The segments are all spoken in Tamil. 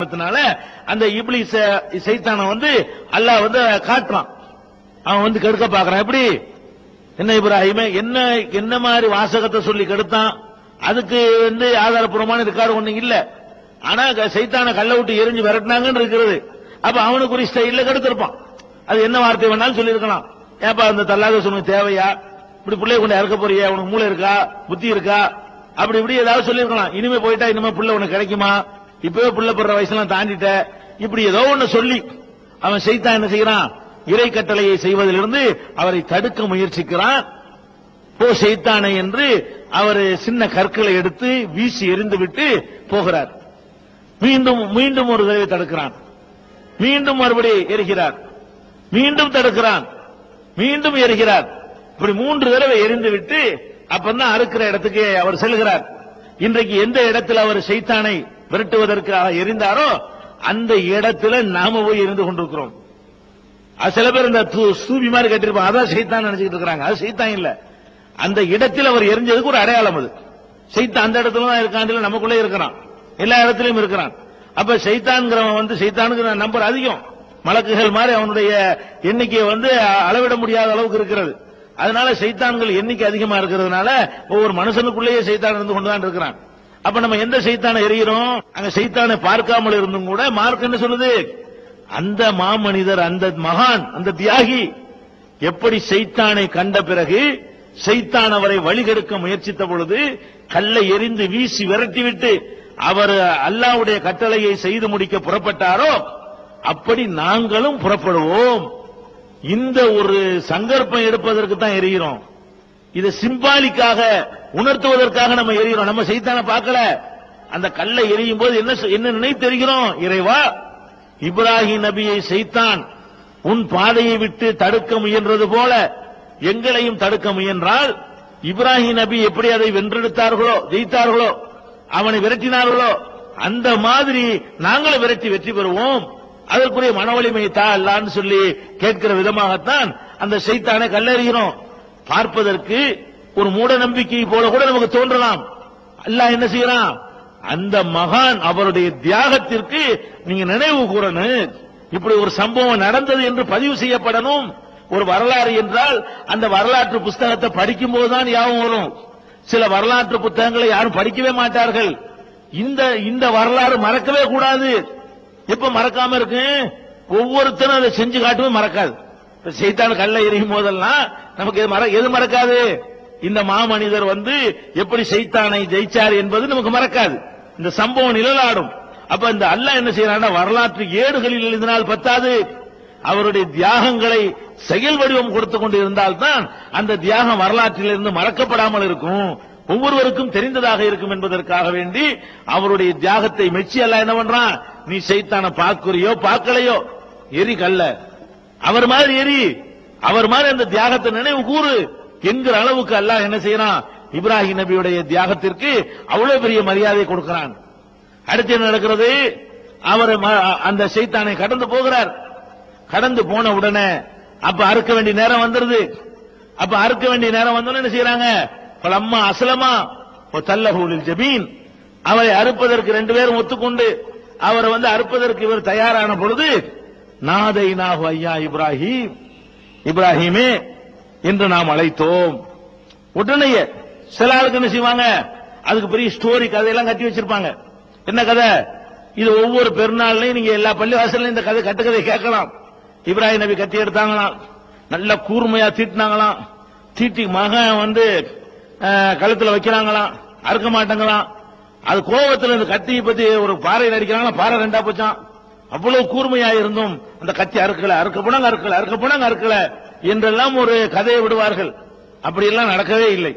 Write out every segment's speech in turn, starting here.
காரணத்தினால அந்த இப்ளீஸ சைத்தான வந்து அல்லாஹ் வந்து காட்டுறான். அவன் வந்து கெடுக்க பாக்குறான் எப்படி? என்ன இப்ராஹிமே? என்ன என்ன மாதிரி வாசகத்தை சொல்லி கெடுத்தான்? அதுக்கு வந்து ஆதாரபூர்வமான இருக்காரு ஒண்ணு இல்ல. ஆனா சைத்தான கல்ல விட்டு எரிஞ்சு விரட்டினாங்கன்னு இருக்கிறது. அப்ப அவனுக்கு ஒரு ஸ்டைல்ல கெடுத்திருப்பான். அது என்ன வார்த்தை வேணாலும் சொல்லியிருக்கலாம். ஏப்பா அந்த தல்லாத சொன்ன தேவையா? இப்படி பிள்ளைய கொண்டு இறக்க போறியா? உனக்கு மூளை இருக்கா? புத்தி இருக்கா? அப்படி இப்படி ஏதாவது சொல்லியிருக்கலாம். இனிமே போயிட்டா இனிமே புள்ள உனக்கு கிடைக்குமா? இப்பவே புள்ள போடுற வயசுலாம் தாண்டிட்ட. இப்படி ஏதோ ஒண்ணு சொல்லி அவன் செய்தான் என்ன செய்யறான்? இறை கட்டளையை செய்வதிலிருந்து அவரை தடுக்க முயற்சிக்கிறான். போ செய்தானே என்று அவர் சின்ன கற்களை எடுத்து வீசி எரிந்து விட்டு போகிறார். மீண்டும் மீண்டும் ஒரு தடவை தடுக்கிறான். மீண்டும் மறுபடி எரிகிறார். மீண்டும் தடுக்கிறான். மீண்டும் எரிகிறார். இப்படி மூன்று தடவை எரிந்து விட்டு அப்பதான் அறுக்கிற இடத்துக்கு அவர் செல்கிறார். இன்றைக்கு எந்த இடத்துல அவர் செய்தானை விரட்டுவதற்காக எரிந்தாரோ அந்த இடத்துல நாம போய் எரிந்து கொண்டிருக்கிறோம். சில பேர் இந்த து- சூபி மாதிரி கட்டிருப்பாங்க அதான் சைத்தான் நினைச்சுக்கிட்டு இருக்காங்க அது சைத்தான் இல்ல. அந்த இடத்தில் அவர் எரிஞ்சதுக்கு ஒரு அடையாளம் அது. சைத்தான் அந்த இடத்துல தான் இருக்கான் நமக்குள்ளே இருக்கிறான். எல்லா இடத்துலயும் இருக்கிறான். அப்ப சைத்தான்கிறவன் வந்து சைத்தானுக்கு நம்பர் அதிகம். மலக்குகள் மாதிரி அவனுடைய எண்ணிக்கையை வந்து அளவிட முடியாத அளவுக்கு இருக்கிறது. அதனால சைத்தான்கள் எண்ணிக்கை அதிகமா இருக்கிறதுனால ஒவ்வொரு மனுஷனுக்குள்ளேயே சைத்தான் இருந்து கொண்டுதான் இருக்கிறான். அப்ப நம்ம எந்த செய்தான எரிகிறோம் அங்க செய்தான பார்க்காமல் இருந்தும் கூட மார்க் என்ன சொல்லுது? அந்த மாமனிதர் அந்த மகான் அந்த தியாகி எப்படி செய்தானை கண்ட பிறகு செய்தான் அவரை வழிகெடுக்க முயற்சித்த பொழுது கல்லை எரிந்து வீசி விரட்டிவிட்டு அவர் அல்லாவுடைய கட்டளையை செய்து முடிக்க புறப்பட்டாரோ அப்படி நாங்களும் புறப்படுவோம். இந்த ஒரு சங்கற்பம் எடுப்பதற்கு தான் எரிகிறோம். இது சிம்பாலிக்காக உணர்த்துவதற்காக நம்ம எரிகிறோம் நம்ம செய்தான பார்க்கல. அந்த கல்லை எரியும் போது என்ன சொ- என்ன நினைத்தெரிகிறோம் இறைவா இப்ராஹிம் நபியை செய்தான் உன் பாதையை விட்டு தடுக்க முயன்றது போல எங்களையும் தடுக்க முயன்றால் இப்ராஹிம் நபி எப்படி அதை வென்றெடுத்தார்களோ ஜெயித்தார்களோ அவனை விரட்டினார்களோ அந்த மாதிரி நாங்களும் விரட்டி வெற்றி பெறுவோம். அதற்குரிய மன வலிமை தா அல்லான்னு சொல்லி கேட்கிற விதமாகத்தான் அந்த செய்தானே கல்லறிகிறோம். பார்ப்பதற்கு ஒரு மூட நம்பிக்கை போல கூட நமக்கு தோன்றலாம். அல்லாஹ் என்ன செய்யறான்? அந்த மகான் அவருடைய தியாகத்திற்கு நீங்க நினைவு கூறணும் இப்படி ஒரு சம்பவம் நடந்தது என்று பதிவு செய்யப்படணும். ஒரு வரலாறு என்றால் அந்த வரலாற்று புஸ்தகத்தை படிக்கும் போதுதான் ஞாபகம் வரும். சில வரலாற்று புத்தகங்களை யாரும் படிக்கவே மாட்டார்கள். இந்த இந்த வரலாறு மறக்கவே கூடாது. எப்ப மறக்காம இருக்கு? ஒவ்வொருத்தரும் அதை செஞ்சு காட்டவும் மறக்காது. செய்தான் கல்ல எரியும் போதெல்லாம் நமக்கு மற- எது மறக்காது? இந்த மாமனிதர் வந்து எப்படி செய்தானை ஜெயிச்சார் என்பது நமக்கு மறக்காது. இந்த சம்பவம் நிழலாடும். அப்ப இந்த அல்ல என்ன செய்யறான்னா வரலாற்று ஏடுகளில் எழுதினால் பத்தாது. அவருடைய தியாகங்களை செயல் வடிவம் கொடுத்து கொண்டு இருந்தால்தான் அந்த தியாகம் வரலாற்றிலிருந்து மறக்கப்படாமல் இருக்கும். ஒவ்வொருவருக்கும் தெரிந்ததாக இருக்கும் என்பதற்காக வேண்டி அவருடைய தியாகத்தை மெச்சி அல்ல என்ன பண்றான்? நீ சைத்தான பார்க்கிறியோ பார்க்கலையோ? எரி கல்ல. அவர் மாதிரி எரி. அவர் மாதிரி அந்த தியாகத்தை நினைவு கூறு. என்கிற அளவுக்கு அல்லாஹ் என்ன செய்யறான்? இப்ராஹிம் நபியுடைய தியாகத்திற்கு அவ்வளவு பெரிய மரியாதை கொடுக்கிறான். அடுத்து என்ன நடக்கிறது? அவர் ம- அந்த செய்தானை கடந்து போகிறார். கடந்து போன உடனே அப்ப அறுக்க வேண்டிய நேரம் வந்துருது. அப்ப அறுக்க வேண்டிய நேரம் வந்தோன்னு என்ன செய்யறாங்க? அம்மா அசலமா தல்லஹூலில் ஜபீன். அவரை அறுப்பதற்கு ரெண்டு பேரும் ஒத்துக்கொண்டு அவரை வந்து அறுப்பதற்கு இவர் தயாரான பொழுது நாதை நாகு ஐயா இப்ராஹிம். இப்ராஹிமே என்று நாம் அழைத்தோம். உடனேயே சில ஆளுக்கு என்ன செய்வாங்க? அதுக்கு பெரிய ஸ்டோரி கதையெல்லாம் கட்டி வச்சிருப்பாங்க. என்ன கதை? இது ஒவ்வொரு பெருநாள்லையும் நீங்க எல்லா பள்ளிவாசல்லையும் இந்த கதை கட்டுக்கதை கேட்கலாம். இப்ராஹிம் நபி கத்தி எடுத்தாங்களாம். நல்ல கூர்மையா தீட்டினாங்களாம். தீட்டி மகன் வந்து கழுத்துல வைக்கிறாங்களாம். அறுக்க மாட்டாங்களாம். அது கோபத்துல இந்த கத்தியை பத்தி ஒரு பாறையில் அடிக்கிறாங்களா? பாறை ரெண்டா போச்சான் அவ்வளவு கூர்மையா இருந்தும் அந்த கத்தி அறுக்கல. அறுக்க போனாங்க அறுக்கல. அறுக்க போனாங்க அறுக்கல. என்றெல்லாம் ஒரு கதையை விடுவார்கள். அப்படியெல்லாம் நடக்கவே இல்லை.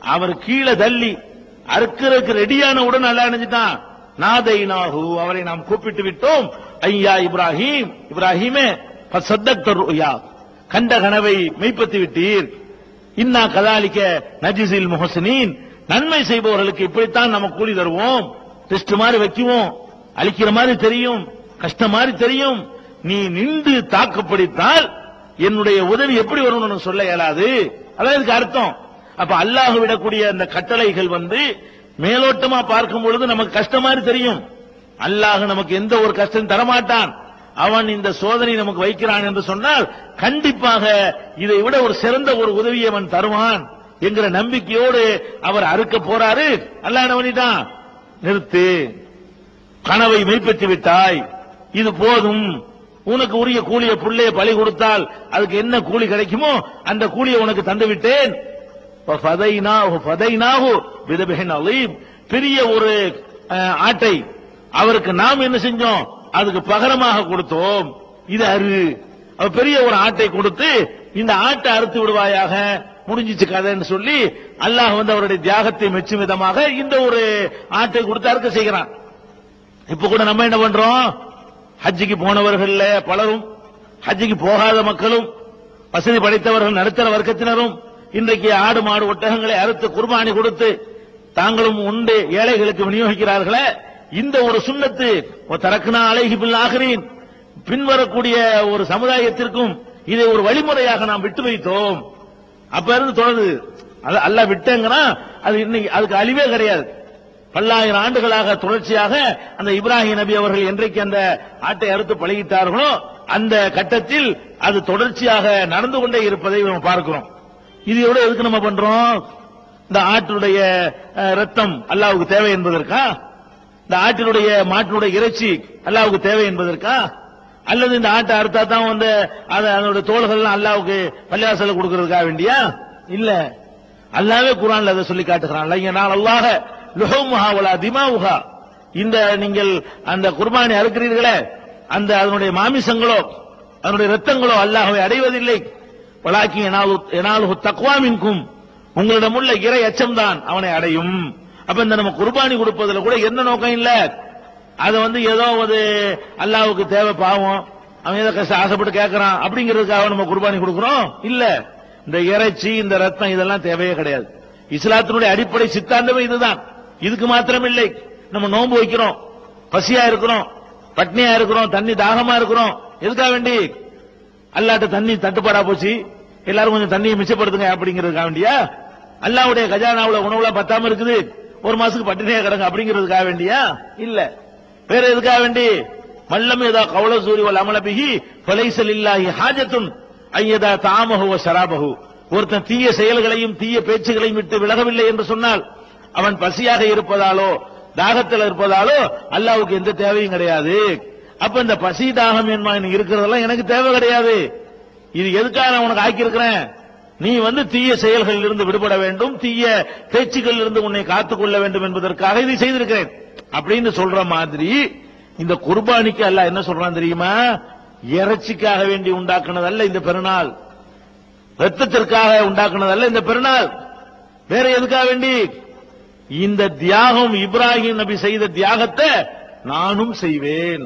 அவர் கீழே தள்ளி அறுக்கிறதுக்கு ரெடியான உடன் நல்லா நினைச்சிட்டான். நாதை நாகு அவரை நாம் கூப்பிட்டு விட்டோம். ஐயா இப்ராஹிம் இப்ராஹிமே கண்ட கனவை மெய்ப்பத்தி விட்டீர். இன்னா கதாலிக்க நஜிசில் முஹசினின் நன்மை செய்பவர்களுக்கு இப்படித்தான் நம்ம கூலி தருவோம். டெஸ்ட் மாதிரி வைக்குவோம். அழிக்கிற மாதிரி தெரியும். கஷ்டம் மாதிரி தெரியும். நீ நின்று தாக்குப்பிடித்தால் என்னுடைய உதவி எப்படி வரும்னு சொல்ல இயலாது. அதான் இதுக்கு அர்த்தம். அப்ப அல்லாஹ் விடக்கூடிய அந்த கட்டளைகள் வந்து மேலோட்டமா பார்க்கும் பொழுது நமக்கு கஷ்டம் தெரியும். அல்லாஹ் நமக்கு எந்த ஒரு கஷ்டம் தரமாட்டான். அவன் இந்த சோதனை நமக்கு வைக்கிறான் என்று சொன்னால் கண்டிப்பாக இதை விட ஒரு சிறந்த ஒரு உதவியை அவன் தருவான் என்கிற நம்பிக்கையோடு அவர் அறுக்க போறாரு. அல்லாஹ் என்ன பண்ணிட்டான்? நிறுத்து. கனவை மெய்ப்பற்றி விட்டாய். இது போதும். உனக்கு உரிய கூலிய புள்ளைய பலி கொடுத்தால் அதுக்கு என்ன கூலி கிடைக்குமோ அந்த கூலியை உனக்கு தந்து விட்டேன் பெரிய ஒரு அஹ், ஆட்டை. அவருக்கு நாம் என்ன செஞ்சோம்? அதுக்கு பகரமாக கொடுத்தோம். இது அரு. பெரிய ஒரு ஆட்டை கொடுத்து இந்த ஆட்டை அறுத்து விடுவாயாக. முடிஞ்சிச்சு கதைன்னு சொல்லி அல்லாஹ் வந்து அவருடைய தியாகத்தை மெச்சும் விதமாக இந்த ஒரு ஆட்டை கொடுத்து அறுக்க செய்கிறான். இப்ப கூட நம்ம என்ன பண்றோம்? ஹஜ்ஜிக்கு போனவர்கள்ல பலரும் ஹஜ்ஜிக்கு போகாத மக்களும் வசதி படைத்தவர்கள் நடுத்தர வர்க்கத்தினரும் இன்றைக்கு ஆடு மாடு ஒட்டகங்களை அறுத்து குர்பானி கொடுத்து தாங்களும் உண்டு ஏழைகளுக்கு விநியோகிக்கிறார்களே இந்த ஒரு சுண்ணத்து தரக்குனா அழகி பில்லாகிறேன் பின்வரக்கூடிய ஒரு சமுதாயத்திற்கும் இதை ஒரு வழிமுறையாக நாம் விட்டு வைத்தோம். அப்ப இருந்து தொடருது அது அல்ல விட்டேங்கன்னா அது இன்னைக்கு அதுக்கு அழிவே கிடையாது. பல்லாயிரம் ஆண்டுகளாக தொடர்ச்சியாக அந்த இப்ராஹிம் நபி அவர்கள் என்றைக்கு அந்த ஆட்டை அறுத்து பழகிட்டார்களோ அந்த கட்டத்தில் அது தொடர்ச்சியாக நடந்து கொண்டே இருப்பதை நம்ம பார்க்கிறோம். இது எவ்வளவு எதுக்கு நம்ம பண்றோம்? இந்த ஆட்டினுடைய ரத்தம் அல்லாவுக்கு தேவை என்பதற்கா? இந்த ஆட்டினுடைய மாட்டினுடைய இறைச்சி அல்லாவுக்கு தேவை என்பதற்கா? அல்லது இந்த ஆட்டை அறுத்தா தான் வந்து அதனுடைய தோள்கள்லாம் அல்லாவுக்கு பள்ளியாசல கொடுக்கறதுக்காக வேண்டியா? இல்ல. அல்லாவே குரான்ல அதை சொல்லி காட்டுகிறான். இங்க நான் அல்லாஹ லுஹமுஹா வலா திமாவுகா இந்த நீங்கள் அந்த குர்பானை அறுக்கிறீர்களே அந்த அதனுடைய மாமிசங்களோ அதனுடைய ரத்தங்களோ அல்லாஹவை அடைவதில்லை. வலாக்கி எனாலு தக்வாமின்கும் உங்களிடம் உள்ள இறை அச்சம்தான் அவனை அடையும். அப்ப இந்த நம்ம குர்பானி கொடுப்பதுல கூட என்ன நோக்கம் இல்ல. அது வந்து ஏதோ ஒரு அல்லாவுக்கு தேவை பாவம். அவன் ஏதோ கஷ்டம் ஆசைப்பட்டு கேட்கறான் அப்படிங்கிறதுக்காக நம்ம குர்பானி கொடுக்கிறோம்? இல்ல. இந்த இறைச்சி இந்த ரத்தம் இதெல்லாம் தேவையே கிடையாது. இஸ்லாத்தினுடைய அடிப்படை சித்தாந்தமே இதுதான். இதுக்கு மாத்திரம் இல்லை நம்ம நோன்பு வைக்கிறோம். பசியா இருக்கிறோம். பட்னியா இருக்கிறோம். தண்ணி தாகமா இருக்கிறோம். எதுக்காக வேண்டி? அல்லாட்ட தண்ணி தட்டுப்பாடா போச்சு. எல்லாரும் கொஞ்சம் தண்ணியை மிச்சப்படுத்துங்க அப்படிங்கிறதுக்காக வேண்டியா? அல்லாவுடைய கஜானாவுல உணவுல பத்தாம இருக்குது. ஒரு மாசத்துக்கு பட்டினியா கிடங்க அப்படிங்கிறதுக்காக வேண்டியா? இல்ல. வேற எதுக்காக வேண்டி? மல்லம் ஏதா கவல சூரி அமலபிகி கொலைசல் இல்லாஹி ஹாஜத்துன் ஐயதா தாமஹு சராபகு ஒருத்தன் தீய செயல்களையும் தீய பேச்சுகளையும் விட்டு விலகவில்லை என்று சொன்னால் அவன் பசியாக இருப்பதாலோ தாகத்தில் இருப்பதாலோ அல்லாவுக்கு எந்த தேவையும் கிடையாது. அப்ப இந்த பசி தாகம் என்பா இருக்கிறதெல்லாம் எனக்கு தேவை கிடையாது. இது எதுக்காக நான் உனக்கு ஆக்கியிருக்கிறேன்? நீ வந்து தீய செயல்களில் இருந்து விடுபட வேண்டும். தீய பேச்சுகளில் இருந்து உன்னை காத்துக் கொள்ள வேண்டும் என்பதற்காக இதை செய்திருக்கிறேன். அப்படின்னு சொல்ற மாதிரி இந்த குர்பானிக்கு அல்லாஹ் என்ன சொல்றான் தெரியுமா? இறைச்சிக்காக வேண்டி உண்டாக்குனதல்ல இந்த பெருநாள். ரத்தத்திற்காக உண்டாக்குனதல்ல இந்த பெருநாள். வேற எதுக்காக வேண்டி? இந்த தியாகம் இப்ராஹிம் நபி செய்த தியாகத்தை நானும் செய்வேன்.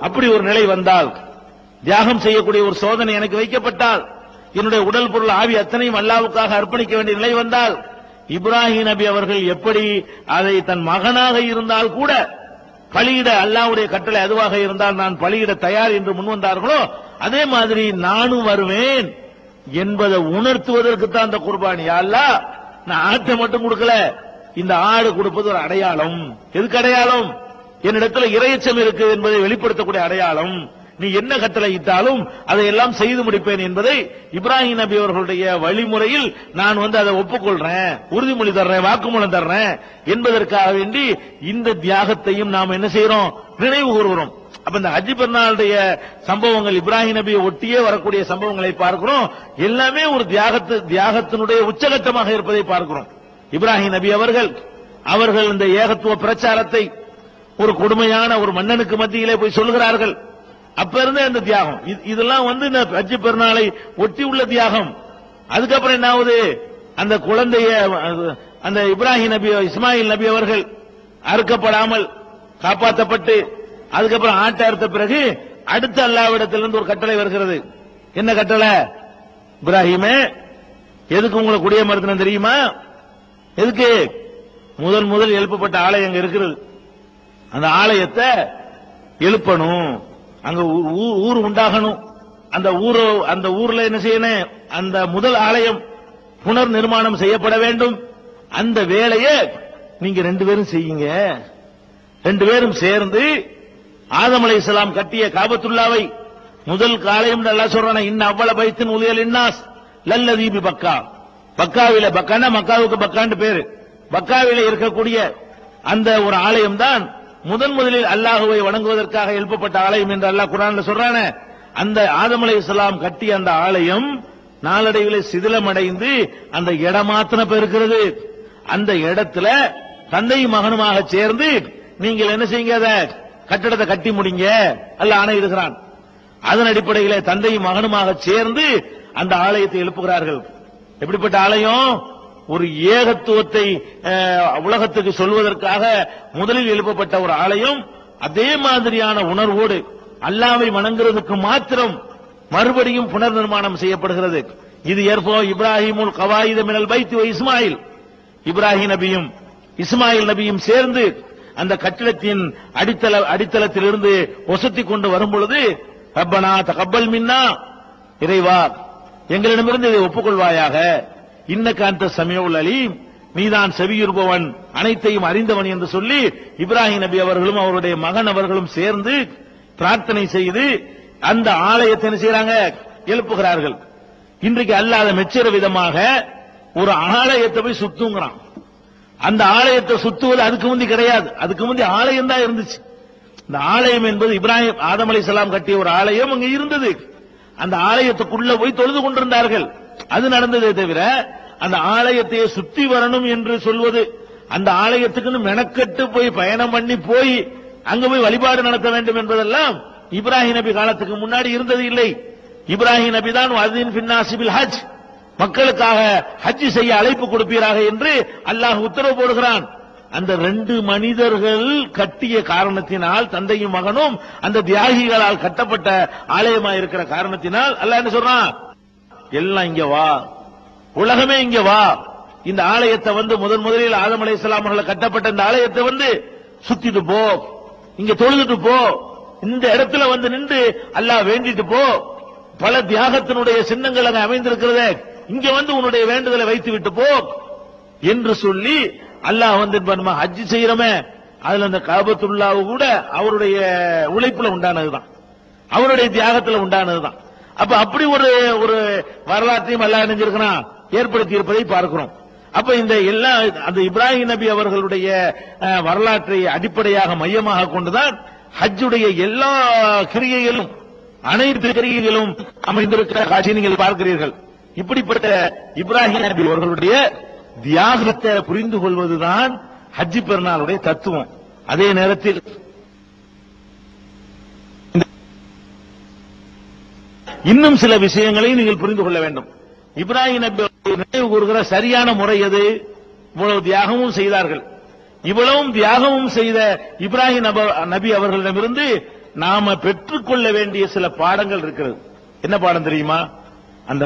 அப்படி ஒரு நிலை வந்தால் தியாகம் செய்யக்கூடிய ஒரு சோதனை எனக்கு வைக்கப்பட்டால் என்னுடைய உடல் பொருள் ஆவி அத்தனையும் அல்லாவுக்காக அர்ப்பணிக்க வேண்டிய நிலை வந்தால் இப்ராஹிம் நபி அவர்கள் எப்படி அதை தன் மகனாக இருந்தால் கூட பலியிட அல்லாவுடைய கட்டளை அதுவாக இருந்தால் நான் பலியிட தயார் என்று முன்வந்தார்களோ அதே மாதிரி நானும் வருவேன் என்பதை உணர்த்துவதற்கு தான் அந்த குர்பானி. அல்ல நான் ஆட்டை மட்டும் கொடுக்கல இந்த ஆடு கொடுப்பது ஒரு அடையாளம். எதுக்கு அடையாளம்? என்னிடத்துல இறையச்சம் இருக்கு என்பதை வெளிப்படுத்தக்கூடிய அடையாளம். நீ என்ன கட்டளை இட்டாலும் அதையெல்லாம் செய்து முடிப்பேன் என்பதை இப்ராஹிம் நபி அவர்களுடைய வழிமுறையில் நான் வந்து அதை ஒப்புக்கொள்றேன். உறுதிமொழி தர்றேன் வாக்குமூலம் தர்றேன் என்பதற்காக வேண்டி இந்த தியாகத்தையும் நாம் என்ன செய்யறோம் நினைவு கூறுகிறோம். அப்ப இந்த ஹஜ்ஜி பெருநாளுடைய சம்பவங்கள் இப்ராஹிம் நபியை ஒட்டியே வரக்கூடிய சம்பவங்களை பார்க்கிறோம். எல்லாமே ஒரு தியாகத்து தியாகத்தினுடைய உச்சகட்டமாக இருப்பதை பார்க்கிறோம். இப்ராஹிம் நபி அவர்கள் அவர்கள் இந்த ஏகத்துவ பிரச்சாரத்தை ஒரு கொடுமையான ஒரு மன்னனுக்கு மத்தியிலே போய் சொல்லுகிறார்கள். அப்ப இருந்தே அந்த தியாகம். இதெல்லாம் வந்து இந்த ஹஜ்ஜி பெருநாளை ஒட்டி உள்ள தியாகம். அதுக்கப்புறம் என்ன ஆகுது? அந்த குழந்தைய அந்த இப்ராஹிம் நபி இஸ்மாயில் நபி அவர்கள் அறுக்கப்படாமல் காப்பாற்றப்பட்டு அதுக்கப்புறம் ஆட்டை அறுத்த பிறகு அடுத்த அல்லாவிடத்திலிருந்து ஒரு கட்டளை வருகிறது. என்ன கட்டளை? இப்ராஹிமே எதுக்கு உங்களை குடியமர்த்தின தெரியுமா? எதுக்கு? முதல் முதல் எழுப்பப்பட்ட ஆலயம் அங்க இருக்கிறது? அந்த ஆலயத்தை எழுப்பணும். அங்க ஊ- ஊ- ஊர் உண்டாகணும். அந்த ஊரோ அந்த ஊர்ல என்ன செய்யணும்? அந்த முதல் ஆலயம் புனர் நிர்மாணம் செய்யப்பட வேண்டும். அந்த வேலையை நீங்க ரெண்டு பேரும் செய்யுங்க. ரெண்டு பேரும் சேர்ந்து ஆதம் அலைஹிஸ்ஸலாம் கட்டிய காபத்துல்லாவை முதல் காலையும் நல்லா சொல்றான இன்ன அவ்வளவு பைத்தின் உதயல் இன்னாஸ் லல்லதீபி பக்கா. பக்காவில பக்கான்னா மக்காவுக்கு பக்கான்னு பேரு. பக்காவில இருக்கக்கூடிய அந்த ஒரு ஆலயம் தான் முதன் முதலில் அல்லாஹுவை வணங்குவதற்காக எழுப்பப்பட்ட ஆலயம் என்று அல்லாஹ் குரான்ல சொல்றான. அந்த ஆதம் அலைஹிஸ்ஸலாம் கட்டிய அந்த ஆலயம் நாளடைவில் சிதிலமடைந்து அந்த இடமாத்தின இருக்கிறது. அந்த இடத்துல தந்தையும் மகனுமாக சேர்ந்து நீங்கள் என்ன செய்யுங்க அத? கட்டடத்தை கட்டி முடிங்க. அல்ல இருக்கிறான் அதன் அடிப்படையிலே தந்தையும் மகனுமாக சேர்ந்து அந்த ஆலயத்தை எழுப்புகிறார்கள். எப்படிப்பட்ட ஆலயம்? ஒரு ஏகத்துவத்தை அஹ், உலகத்துக்கு சொல்வதற்காக முதலில் எழுப்பப்பட்ட ஒரு ஆலயம் அதே மாதிரியான உணர்வோடு அல்லாவை வணங்குறதுக்கு மாத்திரம் மறுபடியும் புனர் நிர்மாணம் செய்யப்படுகிறது. இது ஏற்போ இப்ராஹிமுல் கவாயித மினல் வைத்து இஸ்மாயில். இப்ராஹிம் நபியும் இஸ்மாயில் நபியும் சேர்ந்து அந்த கட்டிடத்தின் அடித்தள அடித்தளத்திலிருந்து ஒசத்தி கொண்டு வரும் பொழுது ரப்பனா தகப்பல் மின்னா இறைவா எங்களிடமிருந்து இதை ஒப்புக்கொள்வாயாக. இன்னக்காந்த அந்த சமயவுல் அலீம் நீதான் செவியுறுபவன் அனைத்தையும் அறிந்தவன் என்று சொல்லி இப்ராஹிம் நபி அவர்களும் அவருடைய மகன் அவர்களும் சேர்ந்து பிரார்த்தனை செய்து அந்த ஆலயத்தை என்ன செய்யறாங்க எழுப்புகிறார்கள். இன்றைக்கு அல்லாத மெச்சிற விதமாக ஒரு ஆலயத்தை போய் சுத்துங்கிறான். அந்த ஆலயத்தை சுத்துவது அதுக்கு முந்தி கிடையாது. அதுக்கு முந்தி ஆலயம் தான் இருந்துச்சு. இந்த ஆலயம் என்பது இப்ராஹிம் ஆதம் அலி கட்டிய ஒரு ஆலயம் அங்க இருந்தது. அந்த ஆலயத்துக்குள்ள போய் தொழுது கொண்டிருந்தார்கள். அது நடந்ததே தவிர அந்த ஆலயத்தை சுத்தி வரணும் என்று சொல்வது அந்த ஆலயத்துக்குன்னு மெனக்கெட்டு போய் பயணம் பண்ணி போய் அங்க போய் வழிபாடு நடத்த வேண்டும் என்பதெல்லாம் இப்ராஹிம் நபி காலத்துக்கு முன்னாடி இருந்தது இல்லை. இப்ராஹிம் நபி தான் வதீன் பின்னாசிபில் ஹஜ். மக்களுக்காக ஹஜ் செய்ய அழைப்பு கொடுப்பீராக என்று அல்லாஹ் உத்தரவு போடுகிறான். அந்த ரெண்டு மனிதர்கள் கட்டிய காரணத்தினால் தந்தையும் மகனும் அந்த தியாகிகளால் கட்டப்பட்ட ஆலயமா இருக்கிற காரணத்தினால் அல்ல என்ன சொல்றான்? எல்லாம் இங்க வா. உலகமே இங்க வா. இந்த ஆலயத்தை வந்து முதன் முதலில் ஆதம் அலை இஸ்லாமர்கள் கட்டப்பட்ட இந்த ஆலயத்தை வந்து சுத்திட்டு போ. இங்க தொழுதுட்டு போ. இந்த இடத்துல வந்து நின்று அல்லாஹ் வேண்டிட்டு போ. பல தியாகத்தினுடைய சின்னங்கள் அங்க அமைந்திருக்கிறதே. இங்க வந்து உன்னுடைய வேண்டுதலை வைத்து விட்டு போ. என்று சொல்லி அல்லாஹ் வந்து இப்ப நம்ம ஹஜ் செய்யறோமே அதுல அந்த காபத்துல்லாவு கூட அவருடைய உழைப்புல உண்டானதுதான். அவருடைய தியாகத்துல உண்டானதுதான். அப்ப அப்படி ஒரு ஒரு வரலாற்றையும் அல்லாஹ் நினைஞ்சிருக்கிறான் ஏற்படுத்தி இருப்பதை பார்க்கிறோம். அப்ப இந்த எல்லா அந்த இப்ராஹிம் நபி அவர்களுடைய வரலாற்றை அடிப்படையாக மையமாக கொண்டுதான் ஹஜ்ஜுடைய எல்லா கிரியைகளும் அனைத்து கிரியைகளும் அமைந்திருக்கிற காட்சியை நீங்கள் பார்க்கிறீர்கள். இப்படிப்பட்ட இப்ராஹிம் நபி அவர்களுடைய தியாகத்தை புரிந்து கொள்வதுதான் ஹஜ்ஜி பெருநாளுடைய தத்துவம். அதே நேரத்தில் இன்னும் சில விஷயங்களையும் நீங்கள் புரிந்து கொள்ள வேண்டும். இப்ராஹிம் நபி நினைவு கூறுகிற சரியான முறை எது? இவ்வளவு தியாகமும் செய்தார்கள். இவ்வளவும் தியாகமும் செய்த இப்ராஹிம் நபி அவர்களிடமிருந்து நாம பெற்றுக்கொள்ள வேண்டிய சில பாடங்கள் இருக்கிறது. என்ன பாடம் தெரியுமா? அந்த